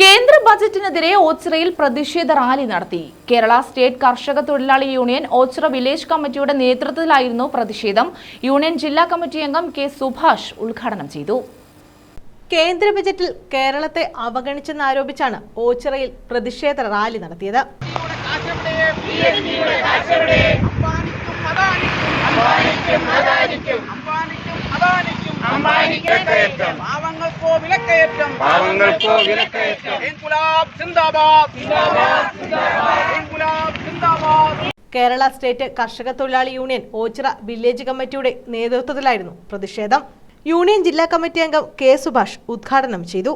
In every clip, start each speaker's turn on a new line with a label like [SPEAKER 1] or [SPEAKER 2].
[SPEAKER 1] കേന്ദ്ര ബജറ്റിനെതിരെ ഓച്ചിറയിൽ പ്രതിഷേധ റാലി നടത്തി. കേരള സ്റ്റേറ്റ് കർഷക തൊഴിലാളി യൂണിയൻ ഓച്ചിറ വില്ലേജ് കമ്മിറ്റിയുടെ നേതൃത്വത്തിലായിരുന്നു പ്രതിഷേധം. യൂണിയൻ ജില്ലാ കമ്മിറ്റി അംഗം കെ സുഭാഷ് ഉദ്ഘാടനം ചെയ്തു.
[SPEAKER 2] കേന്ദ്ര ബജറ്റിൽ കേരളത്തെ അവഗണിച്ചെന്നാരോപിച്ചാണ് ഓച്ചിറയിൽ പ്രതിഷേധ റാലി നടത്തിയത്.
[SPEAKER 3] പാവങ്ങൾക്കോ വിലക്കയറ്റം
[SPEAKER 4] പാവങ്ങൾക്കോ വിലക്കയറ്റം
[SPEAKER 3] ഇൻകുലാബ് സിന്ദാബാദ്. ഇൻകുലാബ് സിന്ദാബാദ്.
[SPEAKER 2] കേരള സ്റ്റേറ്റ് കർഷക തൊഴിലാളി യൂണിയൻ ഓച്ചിറ വില്ലേജ് കമ്മിറ്റിയുടെ നേതൃത്വത്തിലായിരുന്നു പ്രതിഷേധം. യൂണിയൻ ജില്ലാ കമ്മിറ്റി അംഗം കെ സുഭാഷ് ഉദ്ഘാടനം ചെയ്തു.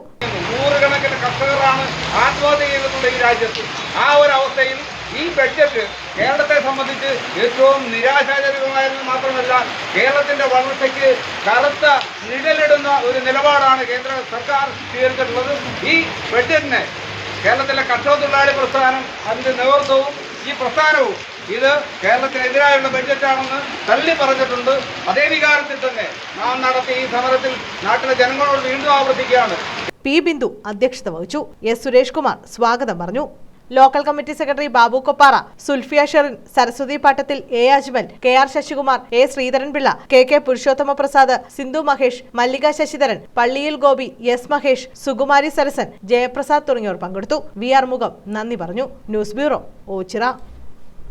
[SPEAKER 4] നൂറുകണക്കിന് കർഷകരാണ് ആത്മഹത്യ ചെയ്തിട്ടുണ്ട് ഈ രാജ്യത്ത്. ആ ഒരു അവസ്ഥയിൽ ഈ ബഡ്ജറ്റ് കേരളത്തെ സംബന്ധിച്ച് ഏറ്റവും നിരാശാജനകമായെന്ന് മാത്രമല്ല കേരളത്തിന്റെ വളർച്ചയ്ക്ക് കറുത്ത നിഴലിടുന്ന ഒരു നിലപാടാണ് കേന്ദ്ര സർക്കാർ സ്വീകരിച്ചിട്ടുള്ളത്. ഈ ബഡ്ജറ്റിനെ കേരളത്തിലെ കർഷക തൊഴിലാളി പ്രസ്ഥാനം അതിന്റെ നേതൃത്വവും ഈ പ്രസ്ഥാനവും ഇത് കേരളത്തിനെതിരായുള്ള ബഡ്ജറ്റാണെന്ന് തള്ളി പറഞ്ഞിട്ടുണ്ട്. അതേ വികാരത്തിൽ തന്നെ നാം നടത്തിയ ഈ സമരത്തിൽ നാട്ടിലെ ജനങ്ങളോട് വീണ്ടും ആവർത്തിക്കുകയാണ്.
[SPEAKER 2] പി ബിന്ദു അധ്യക്ഷത വഹിച്ചു. എസ് സുരേഷ് കുമാർ സ്വാഗതം പറഞ്ഞു. Local committee secretary Babu Koppara Sulfiya Sherin Saraswathi Pattathil A Ajmal K R Sasikumar A Sreedharan Pillai K K Purushothama Prasad Sindhu Mahesh Mallika Sasidharan Palliyil Gopi S Mahesh Sukumari Sarasan Jayaprasad തുടങ്ങിയവർ പങ്കെടുത്തു. V R മുഖം നന്ദി പറഞ്ഞു. News bureau Ochira.